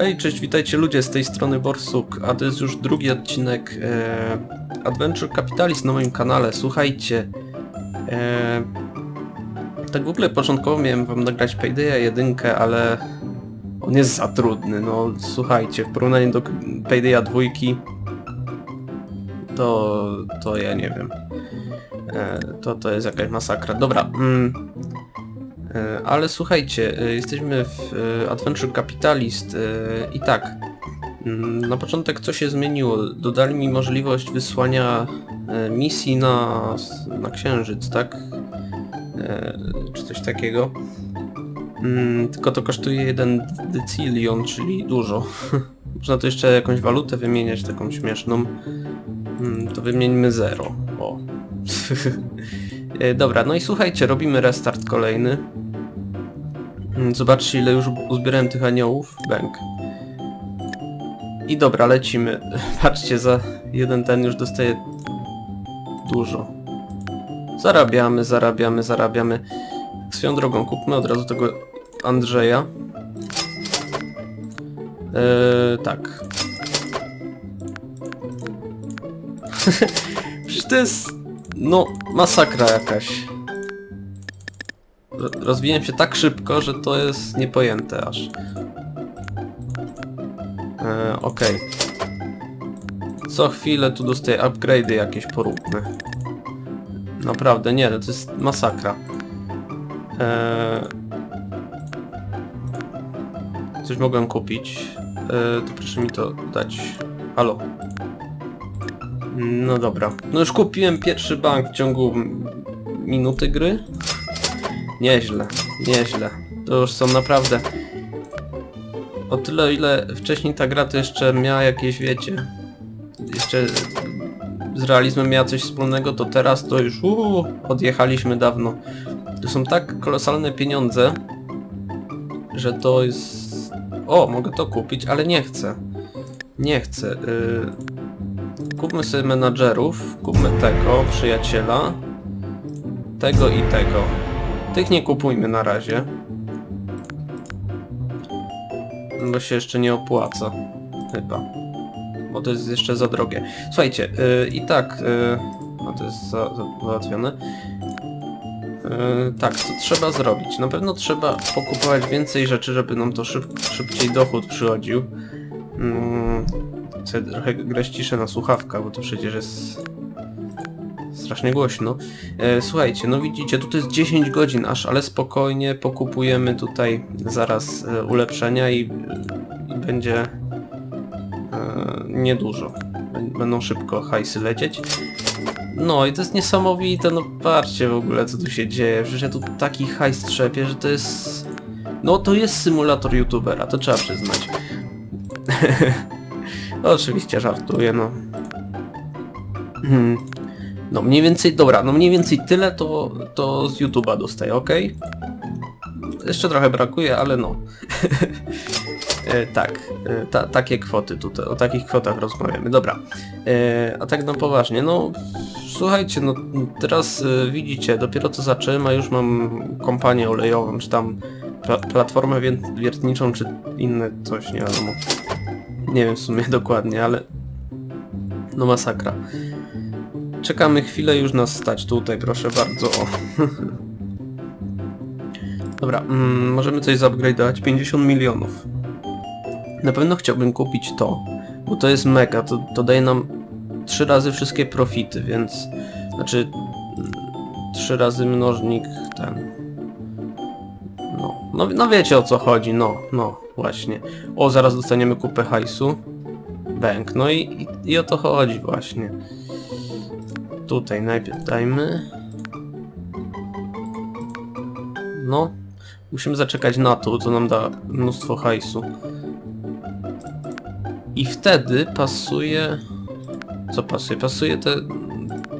Hej, cześć, witajcie ludzie z tej strony Borsuk, a to jest już drugi odcinek e, Adventure Capitalist na moim kanale. Słuchajcie, e, tak w ogóle początkowo miałem wam nagrać Paydaya 1, ale on jest za trudny, no słuchajcie, w porównaniu do Paydaya 2 to, to ja nie wiem. E, to, to jest jakaś masakra. Dobra, mm, Ale słuchajcie, e, jesteśmy w e, Adventure Capitalist e, i tak. mm, Na początek co się zmieniło? Dodali mi możliwość wysłania e, misji na, na Księżyc, tak? E, Czy coś takiego. Mm, Tylko to kosztuje jeden decilion, czyli dużo. Można to jeszcze jakąś walutę wymieniać, taką śmieszną. Mm, To wymieńmy zero. O. E, Dobra, no i słuchajcie, robimy restart kolejny. Mm, Zobaczcie ile już uzbierałem tych aniołów. Bęk. I dobra, lecimy. Patrzcie, za jeden ten już dostaje dużo. Zarabiamy, zarabiamy, zarabiamy. Swoją drogą, kupmy od razu tego Andrzeja. Eee, tak. Przecież to jest... No, masakra jakaś. Ro- Rozwijam się tak szybko, że to jest niepojęte aż. E, Okej. Co chwilę tu dostaję upgrade'y jakieś poróbne. Naprawdę, nie, to jest masakra. E, coś mogłem kupić. E, to proszę mi to dać. Halo. No dobra. No już kupiłem pierwszy bank w ciągu minuty gry. Nieźle, nieźle. To już są naprawdę... O tyle ile wcześniej ta gra to jeszcze miała jakieś, wiecie... Jeszcze z realizmem miała coś wspólnego, to teraz to już uu, odjechaliśmy dawno. To są tak kolosalne pieniądze, że to jest... O, mogę to kupić, ale nie chcę. Nie chcę. Yy... Kupmy sobie menadżerów, kupmy tego, przyjaciela, tego i tego. Tych nie kupujmy na razie. Bo się jeszcze nie opłaca. Chyba. Bo to jest jeszcze za drogie. Słuchajcie, yy, i tak... Yy, no to jest za, za, załatwione. Yy, tak, co trzeba zrobić? Na pewno trzeba pokupować więcej rzeczy, żeby nam to szyb, szybciej dochód przychodził. Mm, sobie trochę grę ściszę na słuchawkach, bo to przecież jest strasznie głośno. E, słuchajcie, no widzicie, tutaj jest 10 godzin aż, ale spokojnie pokupujemy tutaj zaraz e, ulepszenia i, i będzie e, niedużo. Bę- Będą szybko hajsy lecieć. No i to jest niesamowite, no patrzcie w ogóle co tu się dzieje, przecież ja tu taki hajs trzepię, że to jest... No to jest symulator youtubera, to trzeba przyznać. No, Oczywiście żartuję, no. Hmm. No mniej więcej, dobra, no mniej więcej tyle to, to z YouTube'a dostaję, ok? Jeszcze trochę brakuje, ale no. e, tak, e, ta, takie kwoty tutaj, o takich kwotach rozmawiamy, dobra. E, a tak no poważnie, no słuchajcie, no teraz e, widzicie, dopiero co zacząłem, a już mam kompanię olejową, czy tam pla platformę wier- wiertniczą, czy inne coś, nie wiadomo. Nie wiem w sumie dokładnie, ale... No masakra. Czekamy chwilę, już nas stać tutaj, proszę bardzo. Dobra, mm, możemy coś zupgrade'ować. 50 milionów. Na pewno chciałbym kupić to, bo to jest mega, to, to daje nam trzy razy wszystkie profity, więc... Znaczy... mm, Trzy razy mnożnik ten... No, no, no wiecie o co chodzi, no, no, właśnie. O, zaraz dostaniemy kupę hajsu. Bęk, no i, i, i o to chodzi właśnie. Tutaj najpierw dajmy. No. Musimy zaczekać na to, co nam da mnóstwo hajsu. I wtedy pasuje... Co pasuje? Pasuje te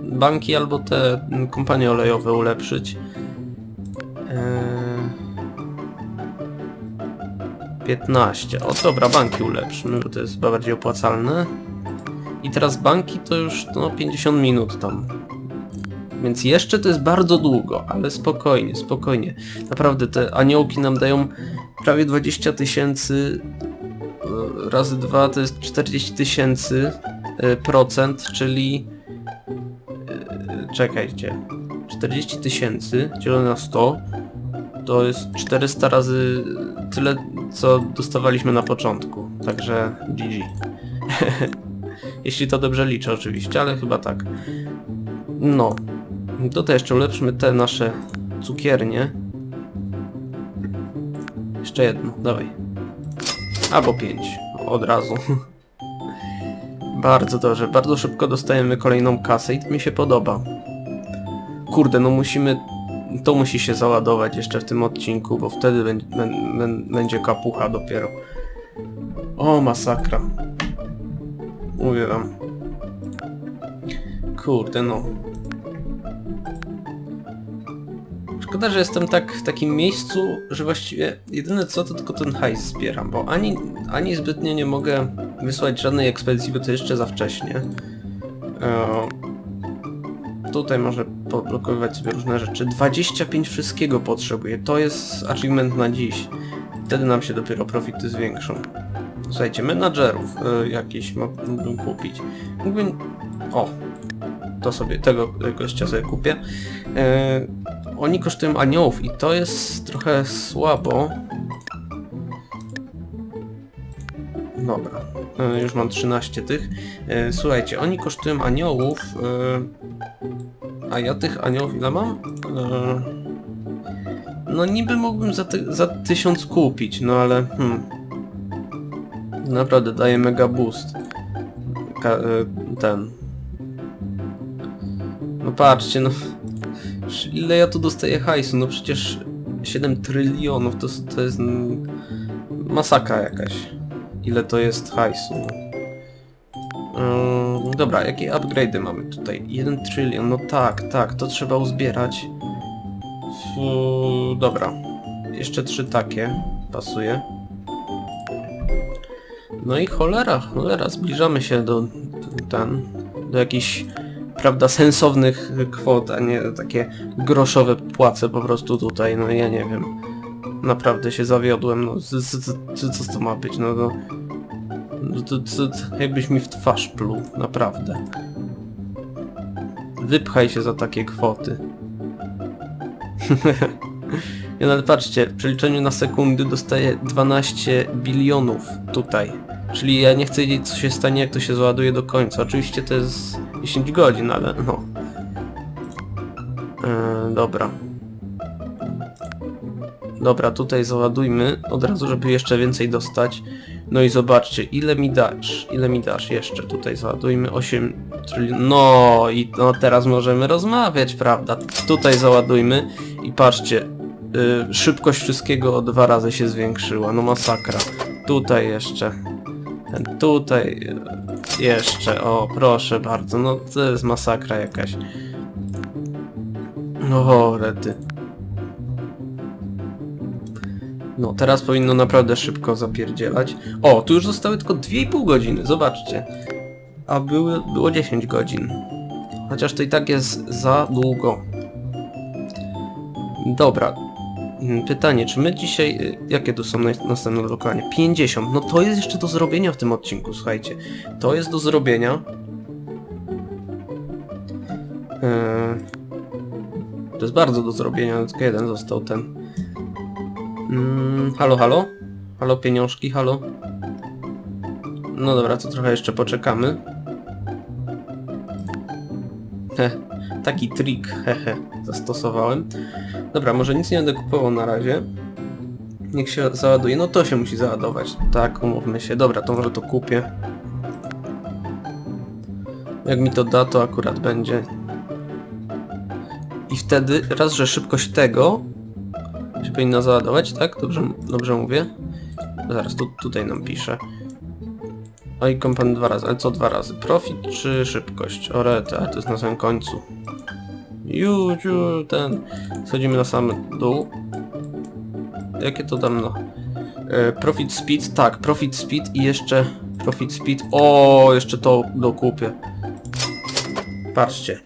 banki albo te kompanie olejowe ulepszyć. 15. O dobra, banki ulepszymy, bo to jest bardziej opłacalne. I teraz banki to już no 50 minut tam. Więc jeszcze to jest bardzo długo, ale spokojnie, spokojnie. Naprawdę te aniołki nam dają prawie 20 tysięcy y, razy 2 to jest 40 tysięcy y, procent, czyli... y, Czekajcie. 40 tysięcy dzielone na 100 to jest 400 razy tyle, co dostawaliśmy na początku. Także GG. Jeśli to dobrze liczę oczywiście, ale chyba tak. No. Tutaj jeszcze ulepszymy te nasze cukiernie. Jeszcze jedno, dawaj. Albo pięć. Od razu. bardzo dobrze, bardzo szybko dostajemy kolejną kasę i to mi się podoba. Kurde, no musimy... To musi się załadować jeszcze w tym odcinku, bo wtedy będzie, kapucha dopiero. O, masakra. Mówię wam. Kurde, no. Szkoda, że jestem tak w takim miejscu, że właściwie jedyne co to tylko ten hajs zbieram, bo ani, ani zbytnio nie mogę wysłać żadnej ekspedycji, bo to jeszcze za wcześnie. E, tutaj może podblokowywać sobie różne rzeczy. 25 wszystkiego potrzebuję, to jest achievement na dziś. Wtedy nam się dopiero profity zwiększą. Słuchajcie, menadżerów y, jakieś mógłbym kupić. Mógłbym... O! To sobie, tego gościa sobie kupię. Y, oni kosztują aniołów i to jest trochę słabo. Dobra, już mam 13 tych. Słuchajcie, oni kosztują aniołów, a ja tych aniołów ile mam? Y, no niby mógłbym za, ty za 1000 kupić, no ale hmm, Naprawdę daje mega boost. Ka y, ten. No patrzcie, no. Ile ja tu dostaję hajsu? No przecież 7 trylionów to, to jest mm, masakra jakaś. Ile to jest hajsu? Yy, dobra, jakie upgrade'y mamy tutaj? 1 trylion, no tak, tak, to trzeba uzbierać. Dobra. Jeszcze trzy takie. Pasuje. No i cholera, cholera, zbliżamy się do ten, do jakichś, prawda, sensownych kwot, a nie takie groszowe płace po prostu tutaj, no ja nie wiem. Naprawdę się zawiodłem, no co, to ma być, no no to, to, to jakbyś mi w twarz pluł, naprawdę. Wypchaj się za takie kwoty. Nie no ale patrzcie, w przeliczeniu na sekundy dostaję 12 bilionów tutaj. Czyli ja nie chcę wiedzieć co się stanie jak to się załaduje do końca. Oczywiście to jest 10 godzin, ale no. Yy, dobra. Dobra, tutaj załadujmy od razu, żeby jeszcze więcej dostać. No i zobaczcie, ile mi dasz, ile mi dasz jeszcze tutaj załadujmy 8 trylion. No i no teraz możemy rozmawiać, prawda? Tutaj załadujmy i patrzcie, yy, szybkość wszystkiego o dwa razy się zwiększyła, no masakra. Tutaj jeszcze. Ten tutaj yy, jeszcze, o proszę bardzo, no to jest masakra jakaś. No rety. No, teraz powinno naprawdę szybko zapierdzielać. O, tu już zostały tylko 2,5 godziny, zobaczcie. A były, było 10 godzin. Chociaż to i tak jest za długo. Dobra. Mm, Pytanie, czy my dzisiaj... y, Jakie tu są następne lokalnie? 50. No to jest jeszcze do zrobienia w tym odcinku, słuchajcie. To jest do zrobienia. Eee, to jest bardzo do zrobienia, tylko jeden został ten. Mm, halo, halo? Halo pieniążki, halo? No dobra, to trochę jeszcze poczekamy. Heh, taki trik, hehe, zastosowałem. Dobra, może nic nie będę kupował na razie. Niech się załaduje. No to się musi załadować. Tak, umówmy się. Dobra, to może to kupię. Jak mi to da, to akurat będzie. I wtedy, raz, że szybkość tego się powinna załadować, tak? Dobrze, dobrze mówię? Zaraz, tu, tutaj nam pisze. Oj, kompan dwa razy, ale co dwa razy? Profit czy szybkość? O ale to jest na samym końcu. Ju, ju, ten... Schodzimy na sam dół. Jakie to tam no? E, profit speed, tak, profit speed i jeszcze profit speed. O, jeszcze to dokupię. Patrzcie.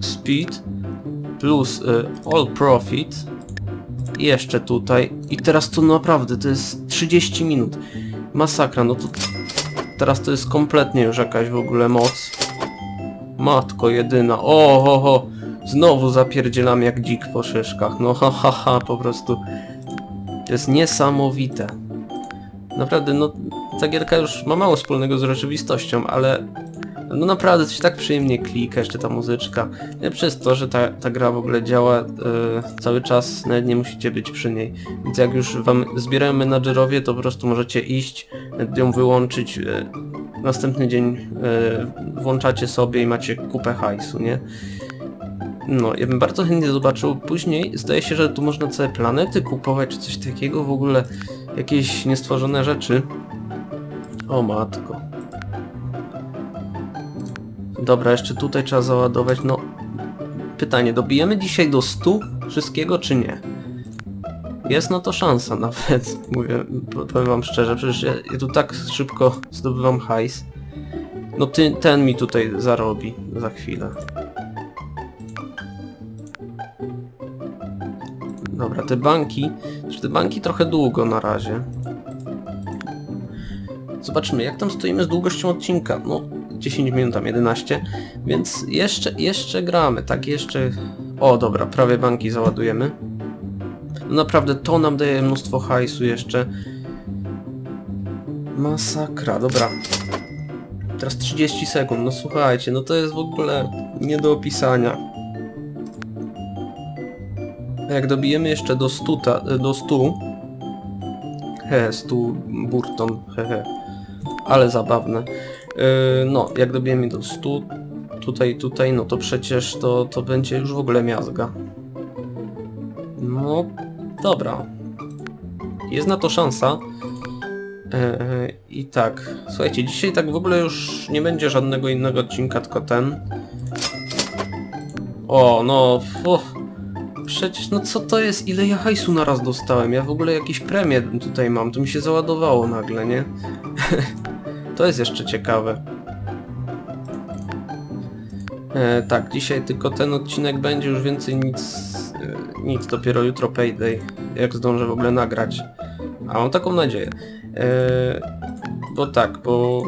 Speed plus y, all profit jeszcze tutaj. I teraz to naprawdę, to jest 30 minut. Masakra, no to teraz to jest kompletnie już jakaś w ogóle moc. Matko jedyna, o, ho, ho. Znowu zapierdzielam jak dzik po szyszkach, no ha, ha, ha, po prostu. To jest niesamowite. Naprawdę, no, ta gierka już ma mało wspólnego z rzeczywistością, ale no naprawdę się tak przyjemnie klika, jeszcze ta muzyczka. Nie przez to, że ta, ta gra w ogóle działa e, cały czas, nawet nie musicie być przy niej. Więc jak już wam zbierają menadżerowie, to po prostu możecie iść, ją wyłączyć, e, następny dzień e, włączacie sobie i macie kupę hajsu, nie? No, ja bym bardzo chętnie zobaczył. Później zdaje się, że tu można całe planety kupować, czy coś takiego, w ogóle jakieś niestworzone rzeczy. O matko. Dobra, jeszcze tutaj trzeba załadować, no... Pytanie, dobijemy dzisiaj do 100 wszystkiego, czy nie? Jest na to szansa nawet, mówię, po- powiem wam szczerze, przecież ja, ja tu tak szybko zdobywam hajs. No ty, ten mi tutaj zarobi za chwilę. Dobra, te banki, czy te banki trochę długo na razie. Zobaczmy, jak tam stoimy z długością odcinka. No, 10 minut, tam 11, więc jeszcze, jeszcze gramy, tak, jeszcze... O, dobra, prawie banki załadujemy. Naprawdę, to nam daje mnóstwo hajsu jeszcze. Masakra, dobra. Teraz 30 sekund, no słuchajcie, no to jest w ogóle nie do opisania. Jak dobijemy jeszcze do 100, ta, do 100 He, 100 Burton, hehe. Ale zabawne. Yy, no, jak dobijemy do 100 tutaj, tutaj, no to przecież to, to będzie już w ogóle miazga. No, dobra. Jest na to szansa. Yy, I tak, słuchajcie, dzisiaj tak w ogóle już nie będzie żadnego innego odcinka, tylko ten. O, no. Przecież, no co to jest? Ile ja hajsu naraz dostałem? Ja w ogóle jakieś premie tutaj mam, to mi się załadowało nagle, nie? to jest jeszcze ciekawe. E, tak, dzisiaj tylko ten odcinek będzie, już więcej nic, e, nic, dopiero jutro payday, jak zdążę w ogóle nagrać. A mam taką nadzieję. E, bo tak, bo...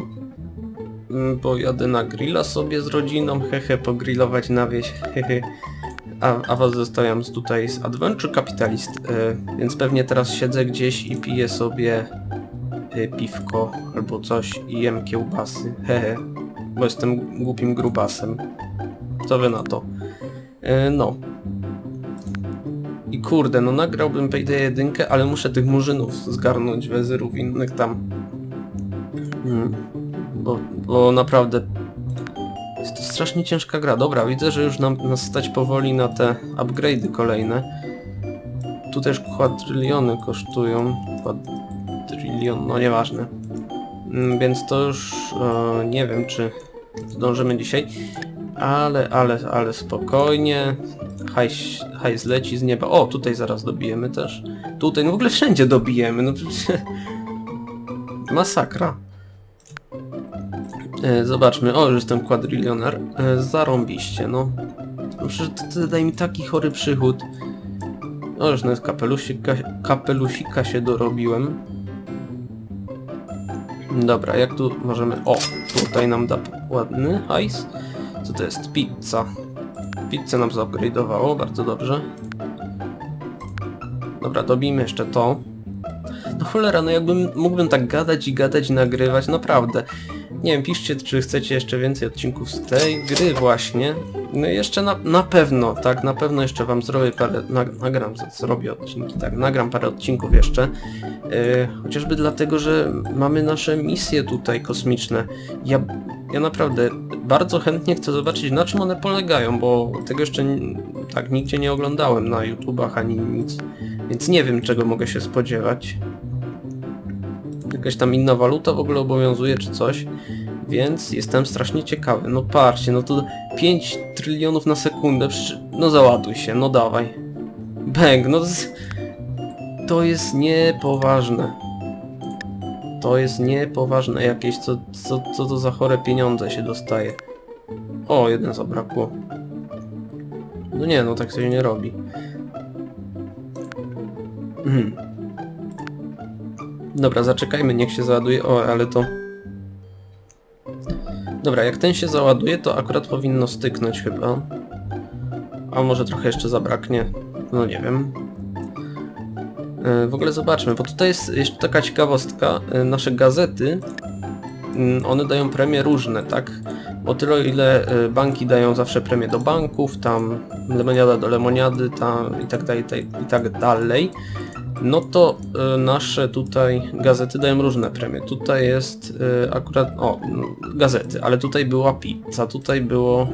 mm, Bo jadę na grilla sobie z rodziną, hehe, pogrillować na wieś, hehe. A, a was zostawiam z tutaj z Adventure Capitalist, e, więc pewnie teraz siedzę gdzieś i piję sobie e, piwko albo coś i jem kiełbasy, hehe, bo jestem głupim grubasem. Co wy na to? E, no. I kurde, no nagrałbym Payday 1, ale muszę tych murzynów zgarnąć, wezyrów innych tam. Mm, bo, bo naprawdę jest to strasznie ciężka gra. Dobra, widzę, że już nam, nas stać powoli na te upgrade'y kolejne. Tu też kwadryliony kosztują. Kwadrylion, no nieważne. Mm, Więc to już e, nie wiem, czy zdążymy dzisiaj. Ale, ale, ale spokojnie. Hajs, hajs leci z nieba. O, tutaj zaraz dobijemy też. Tutaj, no w ogóle wszędzie dobijemy. No. Masakra. E, zobaczmy, o, już jestem kwadrylioner. E, zarąbiście, no. no przecież to, to daje mi taki chory przychód. O, już nawet kapelusika, kapelusika się dorobiłem. Dobra, jak tu możemy... O, tutaj nam da ładny hajs. Co to jest? Pizza. Pizzę nam zupgrade'owało, bardzo dobrze. Dobra, dobijmy jeszcze to. No cholera, no jakbym mógłbym tak gadać i gadać i nagrywać, naprawdę. Nie wiem, piszcie, czy chcecie jeszcze więcej odcinków z tej gry właśnie. No jeszcze na, na pewno, tak, na pewno jeszcze wam zrobię parę, nag, nagram, zrobię odcinki, tak, nagram parę odcinków jeszcze. Yy, chociażby dlatego, że mamy nasze misje tutaj kosmiczne. Ja, ja naprawdę bardzo chętnie chcę zobaczyć na czym one polegają, bo tego jeszcze tak nigdzie nie oglądałem na YouTubach ani nic. Więc nie wiem czego mogę się spodziewać. Jakaś tam inna waluta w ogóle obowiązuje czy coś. Więc jestem strasznie ciekawy. No patrzcie, no to 5 trylionów na sekundę. No załaduj się, no dawaj. Bęk, no to jest, to jest niepoważne. To jest niepoważne jakieś, co, co, co to za chore pieniądze się dostaje. O, jeden zabrakło. No nie, no tak się nie robi. Mhm. Dobra, zaczekajmy, niech się załaduje. O, ale to... Dobra, jak ten się załaduje, to akurat powinno styknąć chyba. A może trochę jeszcze zabraknie. No nie wiem. E, W ogóle zobaczmy, bo tutaj jest jeszcze taka ciekawostka. E, Nasze gazety, mm, one dają premie różne, tak? O tyle, ile e, banki dają zawsze premie do banków, tam lemoniada do lemoniady, tam i tak dalej, i tak dalej, no to e, nasze tutaj gazety dają różne premie. Tutaj jest e, akurat, o, gazety, ale tutaj była pizza, tutaj było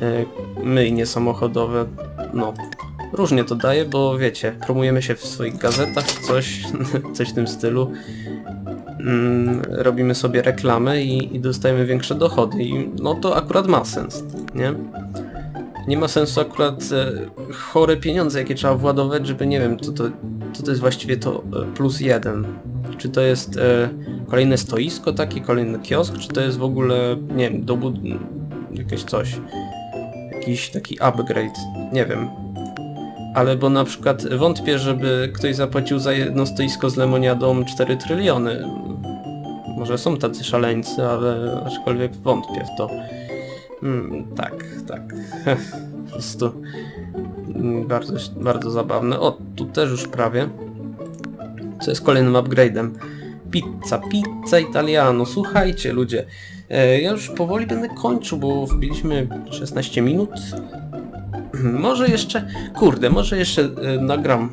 e, myjnie samochodowe, no. Różnie to daje, bo wiecie, promujemy się w swoich gazetach, coś, coś w tym stylu. Mm, robimy sobie reklamę i, i dostajemy większe dochody i no to akurat ma sens, nie? Nie ma sensu akurat e, chore pieniądze, jakie trzeba władować, żeby nie wiem, co to, co to jest właściwie to e, plus jeden. Czy to jest e, kolejne stoisko takie, kolejny kiosk, czy to jest w ogóle, nie wiem, dobud... jakieś coś. Jakiś taki upgrade, nie wiem. Ale bo na przykład wątpię, żeby ktoś zapłacił za jedno stoisko z lemoniadą 4 tryliony. Może są tacy szaleńcy, ale aczkolwiek wątpię w to. Mm, tak, tak. po prostu mm, bardzo, bardzo zabawne. O, tu też już prawie. Co jest kolejnym upgrade'em. Pizza, pizza italiano. Słuchajcie ludzie, e, ja już powoli będę kończył, bo wbiliśmy 16 minut. Może jeszcze, kurde, może jeszcze e, nagram.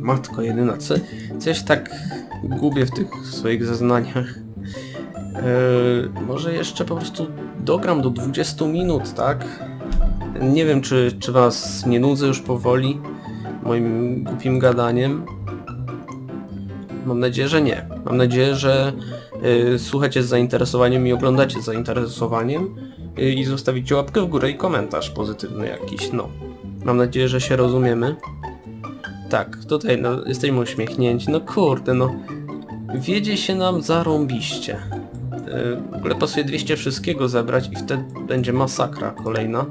Matko jedyna, co, coś tak gubię w tych swoich zeznaniach. E, może jeszcze po prostu dogram do 20 minut, tak? Nie wiem, czy, czy was nie nudzę już powoli moim głupim gadaniem. Mam nadzieję, że nie. Mam nadzieję, że y, słuchacie z zainteresowaniem i oglądacie z zainteresowaniem y, i zostawicie łapkę w górę i komentarz pozytywny jakiś, no. Mam nadzieję, że się rozumiemy. Tak, tutaj no, jesteśmy uśmiechnięci. No kurde, no. Wiedzie się nam zarąbiście. Y, W ogóle pasuje 200 wszystkiego zebrać i wtedy będzie masakra kolejna.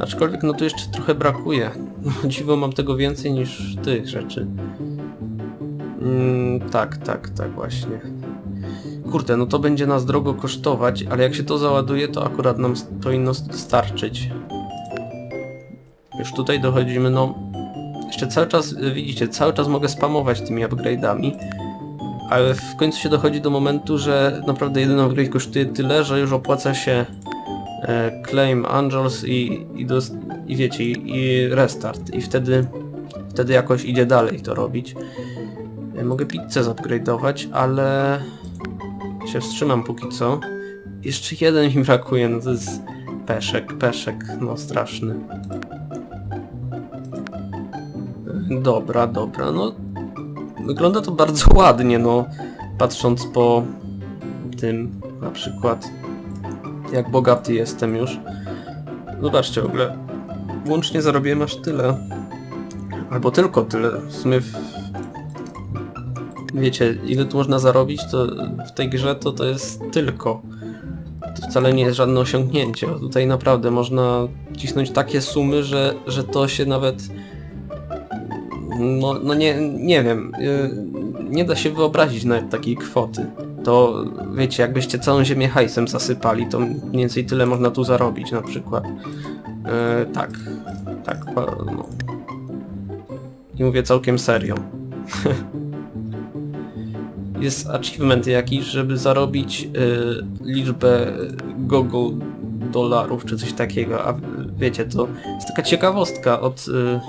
Aczkolwiek no tu jeszcze trochę brakuje. No, dziwo mam tego więcej niż tych rzeczy. Mm, tak, tak, tak właśnie. Kurde, no to będzie nas drogo kosztować, ale jak się to załaduje, to akurat nam powinno s- starczyć. Już tutaj dochodzimy, no... Jeszcze cały czas, y, widzicie, cały czas mogę spamować tymi upgrade'ami, ale w końcu się dochodzi do momentu, że naprawdę jeden upgrade kosztuje tyle, że już opłaca się e, claim Angels i, i, dos- i wiecie, i, i restart i wtedy, wtedy jakoś idzie dalej to robić. E, Mogę pizzę zupgrade'ować, ale się wstrzymam póki co. Jeszcze jeden mi brakuje, no to jest peszek, peszek, no straszny. E, Dobra, dobra, no wygląda to bardzo ładnie, no patrząc po tym na przykład jak bogaty jestem już. Zobaczcie w ogóle, łącznie zarobiłem aż tyle. Albo tylko tyle. W sumie w... wiecie, ile tu można zarobić, to w tej grze to to jest tylko. To wcale nie jest żadne osiągnięcie. Tutaj naprawdę można cisnąć takie sumy, że, że to się nawet no, no nie, nie wiem, yy, nie da się wyobrazić nawet takiej kwoty. To wiecie, jakbyście całą ziemię hajsem zasypali, to mniej więcej tyle można tu zarobić na przykład. Yy, tak, tak, no. I mówię całkiem serio. Jest achievement jakiś, żeby zarobić yy, liczbę Google dolarów czy coś takiego, a wiecie, to jest taka ciekawostka od yy,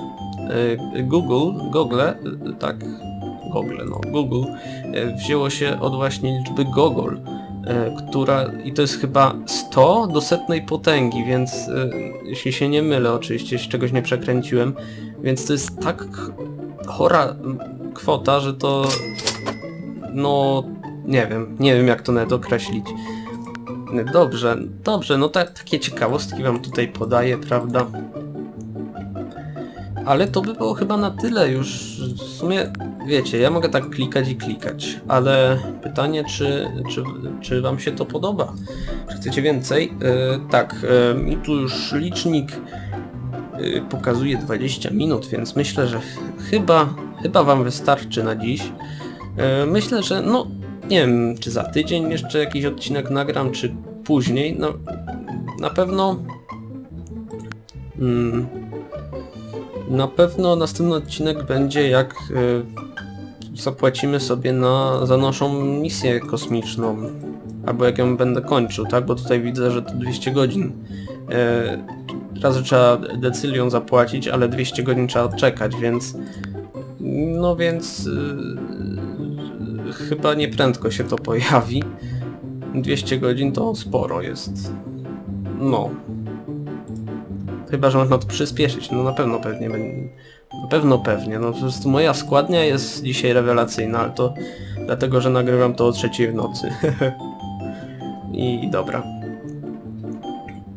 Google, Google, yy, tak, Google, no, Google yy, wzięło się od właśnie liczby Gogol, yy, która, i to jest chyba 100 do setnej potęgi, więc jeśli się nie mylę oczywiście, jeśli czegoś nie przekręciłem, więc to jest tak chora kwota, że to no nie wiem, nie wiem jak to nawet określić. Dobrze, dobrze, no tak, takie ciekawostki wam tutaj podaję, prawda? Ale to by było chyba na tyle już. W sumie, wiecie, ja mogę tak klikać i klikać, ale pytanie, czy, czy, czy wam się to podoba? Czy chcecie więcej? Yy, tak, yy, mi tu już licznik yy, pokazuje 20 minut, więc myślę, że ch- chyba, chyba wam wystarczy na dziś. E, myślę, że no nie wiem, czy za tydzień jeszcze jakiś odcinek nagram, czy później. No na pewno mm, na pewno następny odcinek będzie jak e, zapłacimy sobie na, za naszą misję kosmiczną. Albo jak ją będę kończył, tak? Bo tutaj widzę, że to 200 godzin. Że trzeba decylią zapłacić, ale 200 godzin trzeba odczekać, więc... No więc... e, chyba nieprędko się to pojawi. 200 godzin to sporo jest. No. Chyba, że można to przyspieszyć. No na pewno pewnie będzie. Na pewno pewnie. No po prostu moja składnia jest dzisiaj rewelacyjna, ale to dlatego, że nagrywam to o trzeciej w nocy. I dobra.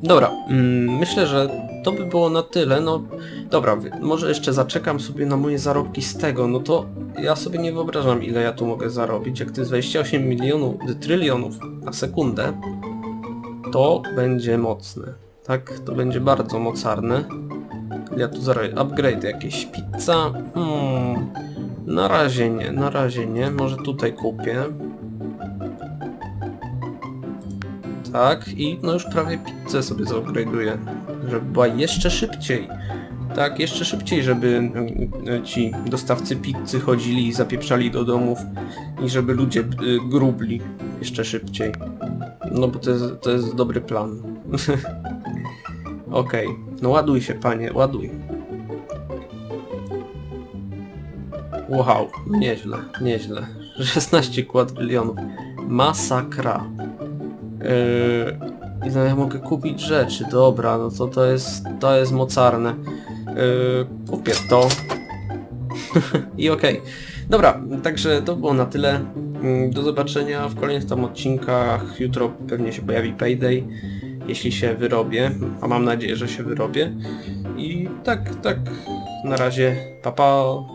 Dobra, mm, myślę, że to by było na tyle, no dobra, może jeszcze zaczekam sobie na moje zarobki z tego, no to ja sobie nie wyobrażam ile ja tu mogę zarobić, jak to jest 28 milionów, trylionów na sekundę, to będzie mocne, tak, to będzie bardzo mocarne. Ja tu zarobię upgrade jakieś, pizza, hmm, na razie nie, na razie nie, może tutaj kupię. Tak, i no już prawie pizzę sobie zaupgrade'uję, żeby była jeszcze szybciej. Tak, jeszcze szybciej, żeby e, ci dostawcy pizzy chodzili i zapieprzali do domów i żeby ludzie e, grubli jeszcze szybciej. No bo to jest, to jest dobry plan. Okej, no ładuj się panie, ładuj. Wow, nieźle, nieźle. 16 kwadrylionów. Masakra. Yy, I no ja mogę kupić rzeczy, dobra, no to to jest, to jest mocarne. Yy, kupię to. I okej. Dobra, także to było na tyle. Yy, Do zobaczenia w kolejnych tam odcinkach. Jutro pewnie się pojawi Payday, jeśli się wyrobię, a mam nadzieję, że się wyrobię. I tak, tak, na razie, papa. Pa.